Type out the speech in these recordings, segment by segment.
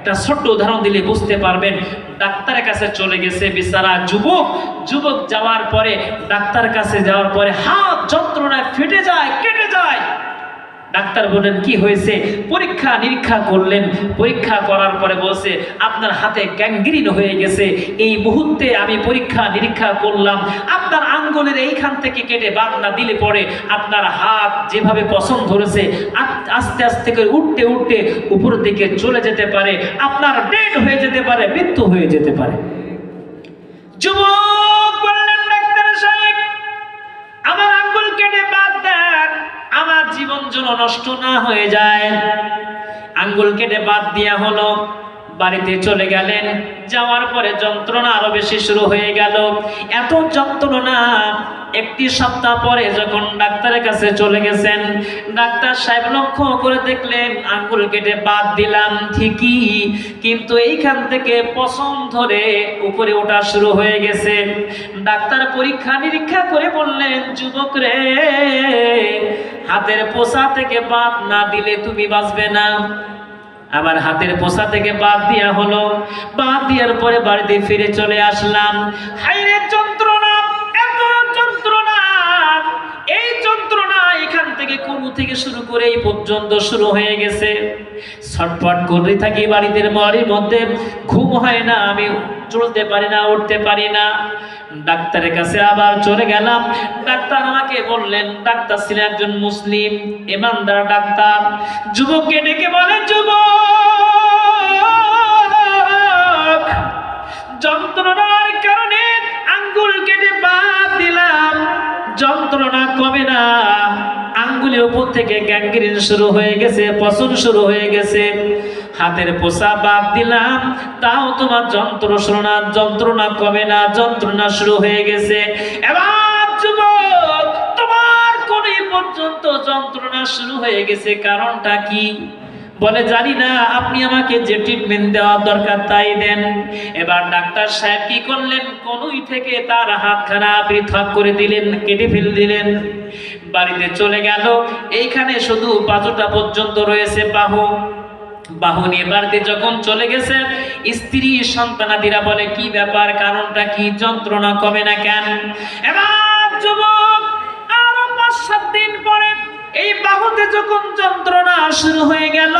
একটা ছোট্ট উদাহরণ দিলে বুঝতে পারবেন, ডাক্তারের কাছে চলে গেছে বিচারা যুবক। যুবক যাওয়ার পরে ডাক্তার কাছে যাওয়ার পরে হাত যন্ত্রণায় ফেটে যায়, কেটে যায়। ডাক্তার বললেন, কি হয়েছে? পরীক্ষা নিরীক্ষা করলেন। পরীক্ষা করার পরে বলছে, আপনার হাতে গ্যাংগ্রিন হয়ে গেছে। এই মুহূর্তে আমি পরীক্ষা নিরীক্ষা করলাম। আপনার আঙ্গুলের এইখান থেকে কেটে বাদ না দিলে পরে আপনার হাত যেভাবে পছন্দ ধরেছে আস্তে আস্তে করে উঠতে উঠতে উপর দিকে চলে যেতে পারে। আপনার ডেড হয়ে যেতে পারে, মৃত্যু হয়ে যেতে পারে। যুবক বললেন, ডাক্তার সাহেব, আমার আঙ্গুল কেটে বাদ দেন। আমার জীবন যেন নষ্ট না হয়ে যায়। আঙ্গুল কেটে বাদ দিয়া হলো, বাড়িতে চলে গেলেন। যাওয়ার পরে যন্ত্রণা আরও বেশি শুরু হয়ে গেল। এত যন্ত্রণা একটি সপ্তাহ পরে যখন ডাক্তারের কাছে চলে গেছেন, ডাক্তার সাহেব লক্ষ্য করে দেখলেন, আঙ্গুল কেটে বাদ দিলাম, ঠিকই। কিন্তু এইখান থেকে পছন্দ ধরে উপরে ওঠা শুরু হয়ে গেছে। ডাক্তার পরীক্ষা নিরীক্ষা করে বললেন, যুবক রে, হাতের পোষা থেকে বাদ না দিলে তুমি বাঁচবে না। আবার হাতের পোষা থেকে বাদ দেওয়া হলো। বাদ দেওয়ার পরে বাড়িতে ফিরে চলে আসলাম। হাইরে যন্ত্রণা! থেকে শুরু করে এই পর্যন্ত শুরু হয়ে গেছে। ছটফট করে থাকি বাড়িতে, বাড়ির মধ্যে ঘুম হয় না, আমি চলতে পারি না, উঠতে পারি না। ডাক্তারের কাছে আবার চলে গেলাম। ডাক্তার আমাকে বললেন, ডাক্তার ছিলেন একজন মুসলিম, ইমানদার ডাক্তার। যুবককে ডেকে বলে, যুবক, যন্ত্রণার কারণে আঙ্গুল কেটে বাদ দিলাম। যন্ত্রণা কমে না। আঙ্গুলের উপর থেকে গ্যাঙ্গ্রিন শুরু হয়ে গেছে, পচন শুরু হয়ে গেছে। হাতের পোষা বাদ দিলাম, তাও তোমার যন্ত্র যন্ত্রণা যন্ত্রণা কমে না, যন্ত্রণা শুরু হয়ে গেছে। এবার যুবক, তোমার কোন পর্যন্ত যন্ত্রণা শুরু হয়ে গেছে, কারণটা কি? বলে, জানি না, আপনি আমাকে যে ট্রিটমেন্ট দেওয়া দরকার তাই দেন। এবার ডাক্তার সাহেব কি করলেন? কোনুই থেকে তার হাতখানা পৃথক করে দিলেন, কেটে ফেল দিলেন। বাড়িতে চলে গেল। এইখানে শুধু বাজুটা পর্যন্ত রয়েছে বাহু। বাহু নিয়ে বাড়িতে যখন চলে গেছে, স্ত্রী সন্তানাদিরা বলে, কি ব্যাপার? কারণটা কি? যন্ত্রণা কমে না কেন? এবার এই যখন যন্ত্রণা শুরু হয়ে গেল,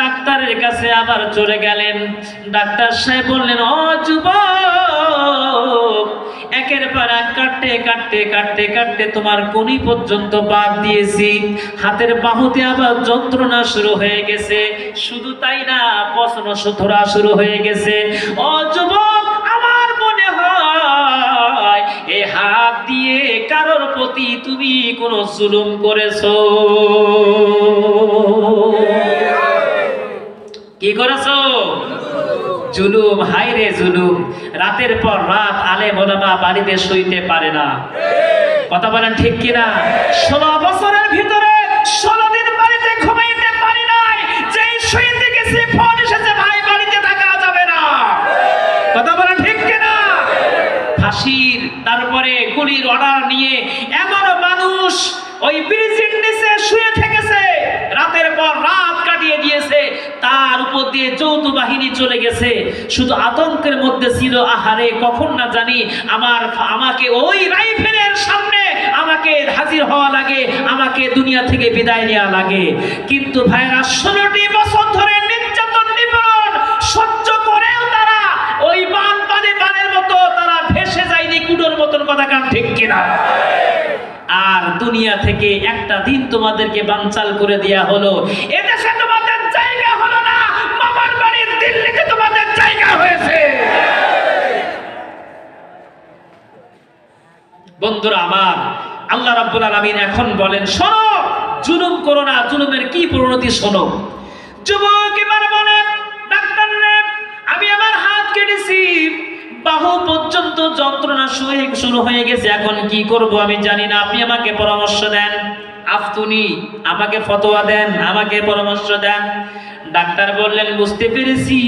ডাক্তারের কাছে আবার চলে গেলেন। ডাক্তার সাহেব বললেন, ও যুবক, একের পর এক কাটতে কাটতে কাটতে কাটতে তোমার কোনি পর্যন্ত বাদ দিয়েছি। হাতের বাহুতে আবার যন্ত্রণা শুরু হয়ে গেছে। শুধু তাই না পছন্দ ধরা শুরু হয়ে গেছে। ও যুবক, আমার মনে হয়, এ হাত দিয়ে কারোর প্রতি তুমি কোনো জুলুম করেছ? কি করেছ? জুলুম হাইরে জুলুম। রাতের পর রাত আলে মোলামা বাড়িতে শুইতে পারে না। কথা বলেন ঠিক কিনা? ষোলো গুলির অর্ডার নিয়ে এমন মানুষ ওই ব্রিজের নিচে শুয়ে থেকেছে। রাতের পর রাত কাটিয়ে দিয়েছে। তার উপর দিয়ে যৌথ বাহিনী চলে গেছে। শুধু আতঙ্কের মধ্যে ছিল, আহারে, কখন না জানি আমার, আমাকে ওই রাইফেলের সামনে আমাকে হাজির হওয়া লাগে, আমাকে দুনিয়া থেকে বিদায় নেওয়া লাগে। কিন্তু ভাইরা, ষোলোটি বছর ধরে নির্যাতন নিপীড়ন সহ্য করেও তারা ওই বান পানে বানের মতো তারা ভেসে যায়নি কুটোর মতন কথা কান ঠিক কিনা? আর দুনিয়া থেকে একটা দিন তোমাদেরকে বানচাল করে দেয়া হলো। এদেশে তোমাদের জায়গা হলো না, মামার বাড়ির দিল্লিতে তোমাদের জায়গা হয়েছে। বন্ধুরা আমার, আল্লাহ রাব্বুল আলামিন এখন বলেন, শোনো, জুলুম করো না, জুলুমের কি পরিণতি শোনো। যুবক, এবার বাহু পর্যন্ত যন্ত্রণা শুরু হয়ে গেছে। এখন কি করব আমি জানি না। আপনি আমাকে পরামর্শ দেন। আফতুনি, আমাকে ফতোয়া দেন, আমাকে পরামর্শ দেন। ডাক্তার বললেন, বুঝতে পেরেছি।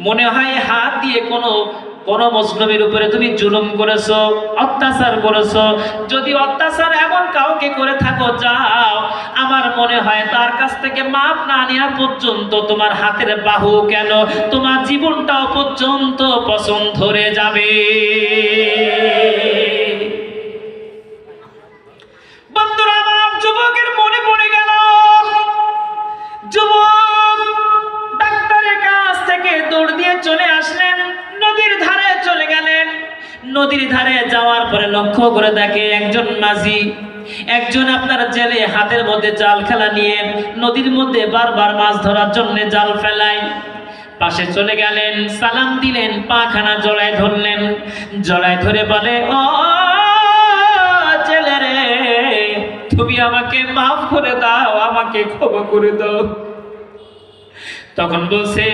মনে হয় হাত দিয়ে কোনো কোন মুসলিমের উপরে তুমি জুলুম করেছ, অত্যাচার করেছ, যদি অত্যাচার এমন কাউকে করে থাকো, যাও, আমার মনে হয় তার কাছ থেকে মাপ না নেওয়া পর্যন্ত তোমার হাতের বাহু কেন? তোমার জীবনটাও পর্যন্ত পছন্দ ধরে যাবে। নদীর ধারে যাওয়ার পরে লক্ষ্য করে দেখে একজন মাঝি, একজন আপনার জেলে হাতের মধ্যে জাল খেলা নিয়ে নদীর মধ্যে বারবার মাছ ধরার জন্য জাল ফেলায়। পাশে চলে গেলেন, সালাম দিলেন, পাখানা জড়ায় ধরলেন। জড়ায় ধরে বলে, ও জেলে রে, তুমি আমাকে মাফ করে দাও, আমাকে ক্ষমা করে দাও। তখন বলছে,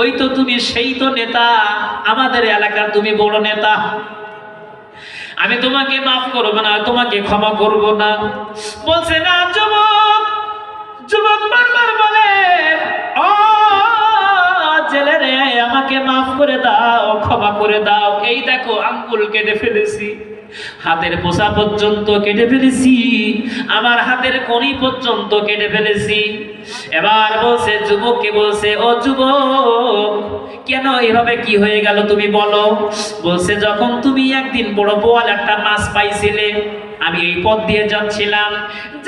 ওই তো তুমি সেই তো নেতা, আমাদের এলাকার তুমি বড় নেতা। আমি তোমাকে মাফ করব না, তোমাকে ক্ষমা করব না। বলছে, না, যুবক যুবক বারবার বলে ও জেলে রে, আমাকে মাফ করে দাও, ক্ষমা করে দাও। এই দেখো, আঙ্গুল কেটে ফেলেছি। হাতের পোষা পর্যন্ত কেটে ফেলেছি, আমার হাতের কনি পর্যন্ত কেটে ফেলেছি। এবার বলছে, যুবককে বলছে, ও যুবক, কেন এভাবে কি হয়ে গেল তুমি বলো? বলছে, যখন তুমি একদিন বড় বোয়াল একটা মাছ পাইছিলে, আমি এই পথ দিয়ে যাচ্ছিলাম।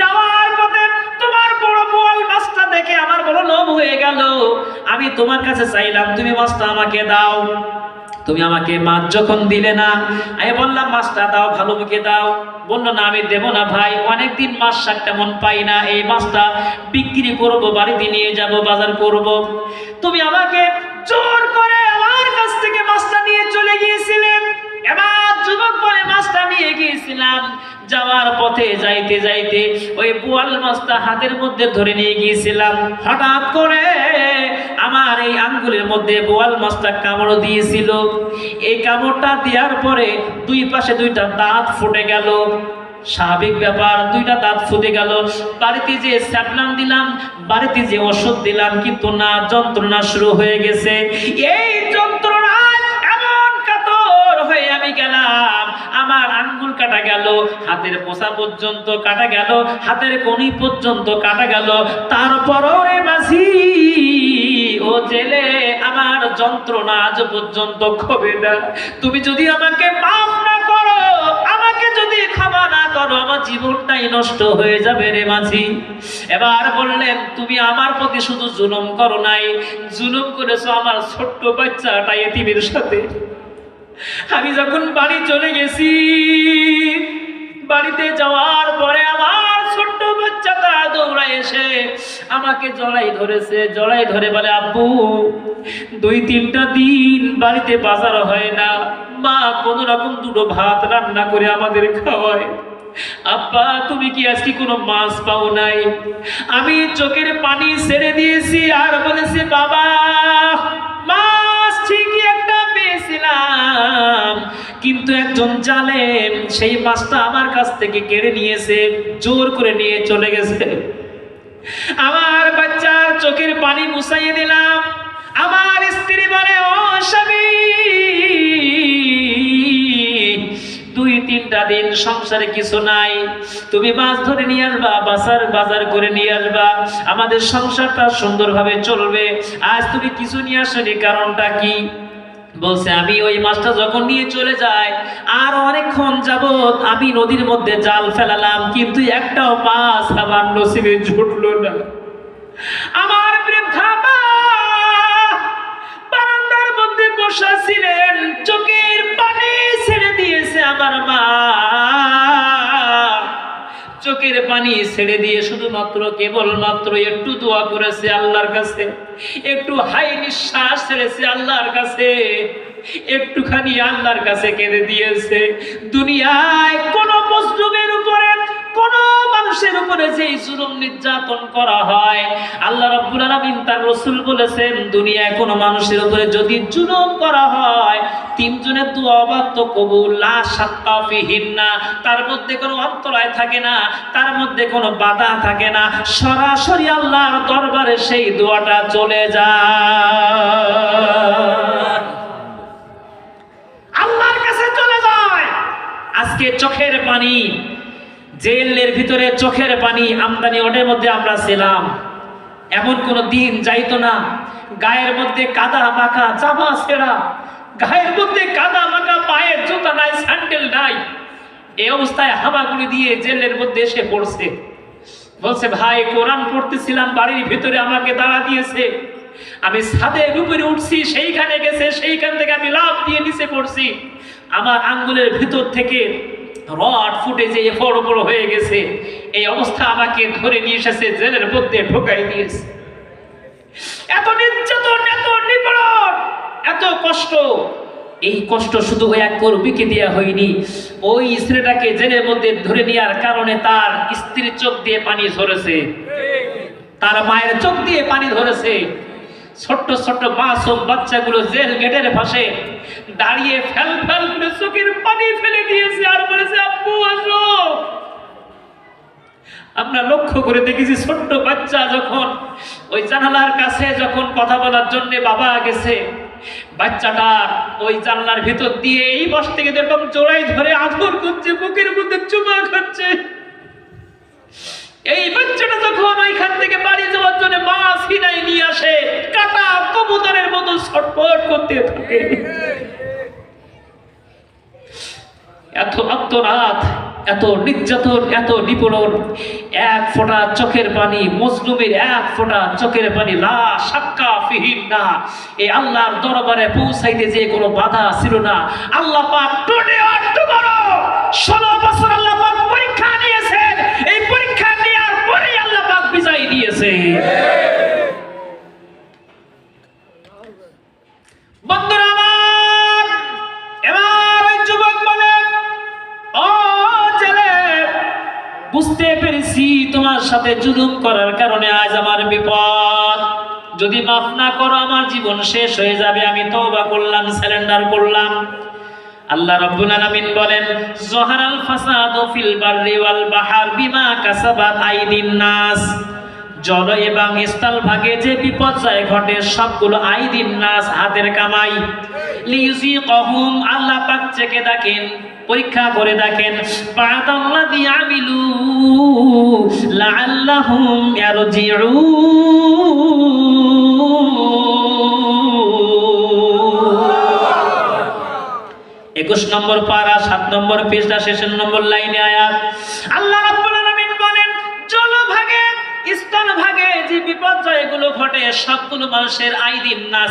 যাওয়ার পথে তোমার বড় বোয়াল মাছটা দেখে আমার বড় লোভ হয়ে গেল। আমি তোমার কাছে চাইলাম, তুমি মাছটা আমাকে দাও। তুমি আমাকে মাছ যখন দিলে না, আমি বললাম, মাছটা দাও, ভালো মুখে দাও। বলল, না, আমি দেবো না ভাই, অনেকদিন মাছ শাক তেমন পাই না, এই মাছটা বিক্রি করব, বাড়িতে নিয়ে যাব, বাজার করব। তুমি আমাকে জোর করে আমার কাছ থেকে মাছটা নিয়ে চলে গিয়েছিলেন এবার যুবক বলে মাছটা নিয়ে গিয়েছিলাম। যাওয়ার পথে যাইতে যাইতে ওই বোয়াল মাছটা হাতের মধ্যে ধরে নিয়ে গিয়েছিলাম। হঠাৎ করে আমার এই আঙ্গুলের মধ্যে বোয়াল মাছটা কামড় দিয়েছিল। এই কামড়টা দেওয়ার পরে দুই পাশে দুইটা দাঁত ফুটে গেল। স্বাভাবিক ব্যাপার, দুইটা দাঁত ফুটে গেল। বাড়িতে যে স্যাপলাম দিলাম, বাড়িতে যে ওষুধ দিলাম, কিন্তু না, যন্ত্রণা শুরু হয়ে গেছে। এই যন্ত্রণা এমন কাতর হয়ে আমি গেলাম। আমার আঙ্গুল কাটা গেল, হাতের পোষা পর্যন্ত কাটা গেল, হাতের কনি পর্যন্ত কাটা গেল। তারপরও রে মাঝি, ও জেলে আমার যন্ত্রণা আজ পর্যন্ত খবে না তুমি যদি আমাকে মাফ না করো, আমাকে যদি ক্ষমা না করো, আমার জীবনটাই নষ্ট হয়ে যাবে রে মাঝি। এবার বললেন, তুমি আমার প্রতি শুধু জুলুম করো নাই, জুলুম করেছ আমার ছোট্ট বাচ্চাটা এতিমের সাথে। আমি যখন বাড়ি চলে গেছি, বাড়িতে যাওয়ার পরে আমার ছোট্ট বাচ্চাটা দৌড়ায় এসে আমাকে জড়াই ধরেছে, জড়াই ধরে বলে, আব্বু, দুই তিনটা দিন বাড়িতে বাজার হয় না। মা কোন রকম দুটো ভাত রান্না করে আমাদের খাওয়ায়। আব্বা, তুমি কি আজকে কোনো মাছ পাও নাই? আমি চোখের পানি ছেড়ে দিয়েছি আর বলেছে, বাবা একটা পেয়েছিলাম কিন্তু একজন জালেম সেই মাছটা আমার কাছ থেকে কেড়ে নিয়েছে, জোর করে নিয়ে চলে গেছে। আমার বাচ্চার চোখের পানি মুছাইয়ে দিলাম। আমার স্ত্রী বলে, ও স্বামী, দুই তিনটা দিন সংসারে কিছু নাই। তুমি মাছ ধরে নিয়ে আসবা বাজার বাজার করে নিয়ে আসবা। আমাদের সংসারটা সুন্দরভাবে চলবে। আজ তুমি কিছু নিয়ে আসনি, কারণটা কি? বলছে, আমি ওই মাছটা যখন নিয়ে চলে যাই, আর অনেকক্ষণ যাবত আমি নদীর মধ্যে জাল ফেলালাম, কিন্তু একটাও মাছ আমার নসিবে জুটলো না। আমার বৃদ্ধা বারান্দার মধ্যে বসা ছিলেন, চোখের পানি ছেড়ে দিয়েছে আমার মা। চোখের পানি ছেড়ে দিয়ে শুধুমাত্র কেবলমাত্র একটু দোয়া করেছে আল্লাহর কাছে, একটু হাই নিঃশ্বাস ছেড়েছে আল্লাহর কাছে, একটুখানি আল্লাহর কাছে কেঁদে দিয়েছে। দুনিয়ায় কোন মজলুমের উপরে কোন মানুষের উপরে যে জুলুম নির্যাতন করা হয়, আল্লাহ রাব্বুল আলামিন তার রাসূল বলেছেন, দুনিয়ায় কোন মানুষের উপরে যদি জুলুম করা হয়, তিনজনের দোয়া অবাধ্য কবুল, লা শাক্কা ফিহিন্না, তার মধ্যে কোনো অন্তরায় থাকে না, তার মধ্যে কোনো বাধা থাকে না, সরাসরি আল্লাহর দরবারে সেই দোয়াটা চলে যায়। আল্লাহর কাছে চলে যায়। আজকে চোখের পানি জেলের ভিতরে চোখের পানি আমদানি ওটার মধ্যে আমরা ছিলাম। এমন কোন দিন যাইতো না। গায়ের মধ্যে কাদা মাখা, জামা ছেঁড়া। গায়ের মধ্যে কাদা মাখা, পায়ের জুতা নাই, স্যান্ডেল নাই। এই অবস্থায় হামাগুড়ি দিয়ে জেলের মধ্যে এসে পড়ছে। বলছে, ভাই, কোরআন পড়তেছিলাম, বাড়ির ভিতরে আমাকে দাঁড়া দিয়েছে। আমি ছাদের উপরে উঠছি, সেইখানে গেছে, সেইখান থেকে আমি লাভ দিয়ে নিচে পড়ছি। আমার আঙ্গুলের ভিতর থেকে রড ফুটে যে এফড় ওপর হয়ে গেছে। এই অবস্থা আমাকে ধরে নিয়ে এসেছে, জেলের মধ্যে ঢোকাই দিয়েছে। এত নির্যাতন, এত নিপীড়ন, এত কষ্ট। এই কষ্ট শুধু এক কর্মীকে দেওয়া হয়নি। ওই স্ত্রীটাকে জেলের মধ্যে ধরে নেওয়ার কারণে তার স্ত্রীর চোখ দিয়ে পানি ঝরেছে। তার মায়ের চোখ দিয়ে পানি ধরেছে। ছোট্ট ছোট্ট মাসুম বাচ্চাগুলো জেল গেটের পাশে দাঁড়িয়ে ফেল ফেল করে চোখের পানি ফেলে দিয়েছে আর বলেছে, আব্বু, আসো। আমরা লক্ষ্য করে দেখেছি ছোট্ট বাচ্চা যখন ওই জানালার কাছে যখন কথা বলার জন্য বাবা গেছে, বাচ্চাটা ওই জানলার ভিতর দিয়ে এই বস থেকে এরকম জোড়াই ধরে আদর করছে, বুকের মধ্যে চুমা খাচ্ছে। এই বাচ্চাটা যখন ওইখান থেকে বাড়ি যাওয়ার জন্য মাছ হিনাই নিয়ে আসে, কাটা কবুতরের মতো ছটফট করতে থাকে। এত আত্মনাথ এত নির্যাতন, এত নিপীড়ন, এক ফোঁটা চোখের পানি, মজলুমের এক ফোঁটা চোখের পানি না। এই আল্লাহর দরবারে পৌঁছাইতে যে কোনো বাধা ছিল না। আল্লাহ ষোলো বছর আল্লাহ দিয়েছে। জীবন শেষ হয়ে যাবে। আমি করলাম করলাম। আল্লাহ বলেন, জহারাল ফাসাদু ফিল বাহার বিমা আইদিন নাস। জল এবং স্থল ভাগে যে বিপর্যয় ঘটে, সবগুলো আইদিন নাস হাতের কামাই। লিউজি কহুম আল্লাহ পাক চেকে দেখেন, পরীক্ষা করে দেখেন, বাদাল্লাযী আমিলু লাআল্লাহুম ইয়ারজিউন। একুশ নম্বর পারা, সাত নম্বর পৃষ্ঠা, শেষের নম্বর লাইনে আয়াত, আল্লাহ ঘটে, সবগুলো মানুষের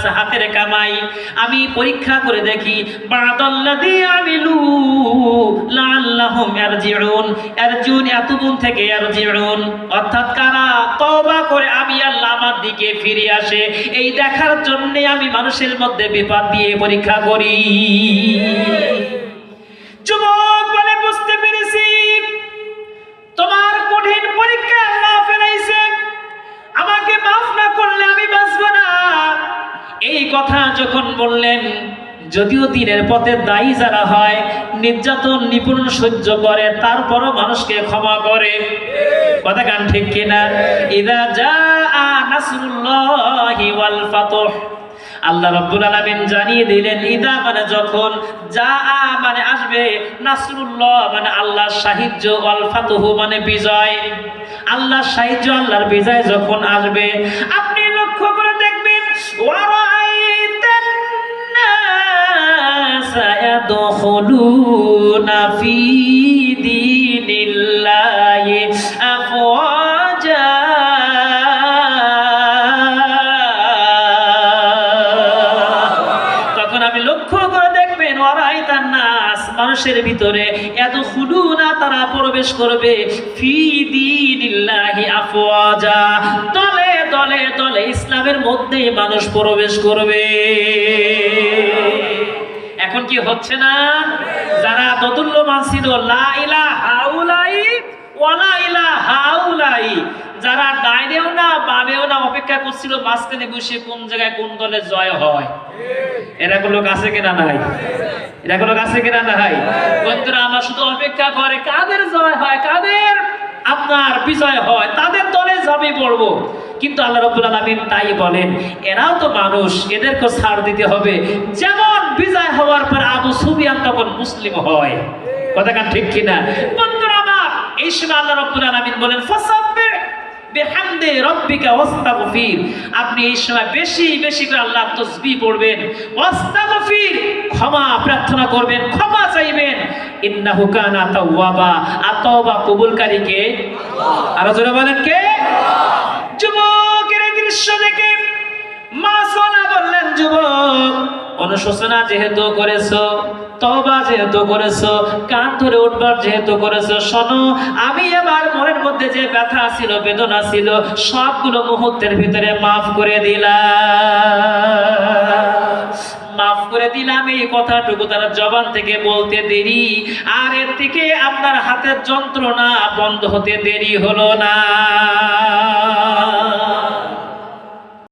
হাতের কামাই। আমি পরীক্ষা করে দেখি থেকে অর্থাৎ কারা? করে আমি আল্লাহ আমার দিকে ফিরে আসে। এই দেখার জন্য আমি মানুষের মধ্যে বিপদ দিয়ে পরীক্ষা করি। যুবক বলে, বুঝতে পেরেছি। তোমার কঠিন পরীক্ষা আল্লাহ ফেলাইছে আমাকে মাফ না করলে আমি বাঁচব না। এই কথা যখন বললেন, যদিও দিনের পথে দায়ী যারা হয়, নির্যাতন, নিপুণ সহ্য করে, তারপরও মানুষকে ক্ষমা করে। কথা গান ঠিক কিনা? ইদা যা নাসরুল্লাহি ওয়াল ফাতহ। আল্লাহ রাব্বুল আলামিন জানিয়ে দিলেন, ইদা মানে যখন যা মানে আসবে, নাসরুল্লাহ মানে আল্লাহর সাহায্য ওয়াল ফাতহু মানে বিজয়। আল্লাহর সাহায্য আল্লাহর বিজয় যখন আসবে, আপনি লক্ষ্য করে দেখবেন, ওয়ারাইতান নাসা ইয়াদখুলুনা ফি ভিতরে এত খুলু না তারা প্রবেশ করবে। আফওয়াজা। দলে দলে দলে ইসলামের মধ্যেই মানুষ প্রবেশ করবে। এখন কি হচ্ছে না? যারা দতুল্য মানছিল লা ইলাহা যারা না না, অপেক্ষা করছিল মাঝখানে বসে কোন জায়গায় কোন দলে জয় হয়। লোক আছে কিনা নাই? লোক আছে কিনা নাই? বন্ধুরা শুধু অপেক্ষা করে কাদের জয় হয়, কাদের আপনার বিজয় হয়, তাদের দলে যাবে পড়ব। কিন্তু আল্লাহ রব্বুল আলামিন তাই বলেন, এরাও তো মানুষ এদেরকে ছাড় দিতে হবে। যেমন বিজয় হওয়ার পর আবু সুফিয়ান তখন মুসলিম হয়। কথা কান ঠিক কিনা? বন্ধুরা এই সময় আল্লাহ রাব্বুল আলামিন বলেন, ফাসাব্বিহ বিহামদি রাব্বিকা ওয়াস্তাগফির। আপনি এই সময় বেশি বেশি করে আল্লাহ তাসবিহ পড়বেন, ওয়াস্তাগফির। ক্ষমা প্রার্থনা করবেন, ক্ষমা চাইবেন। ইন্নাহু কানা তাওয়াবা। আর তওবা কবুলকারীকে আরও জোরে বলেন কে? যুবকের দৃশ্য দেখে মা সোনা বললেন, যুবক, অনুশোচনা যেহেতু করেছ তবা যেহেতু করেছ, কান ধরে উঠবার যেহেতু করেছ, শোনো, আমি আমার মনের মধ্যে যে ব্যথা ছিল, বেদনা ছিল, সবগুলো মুহূর্তের ভিতরে মাফ করে দিলাম। মাফ করে দিলাম এই কথাটুকু তার জবান থেকে বলতে দেরি, আর এর থেকে আপনার হাতের যন্ত্রণা বন্ধ হতে দেরি হলো না।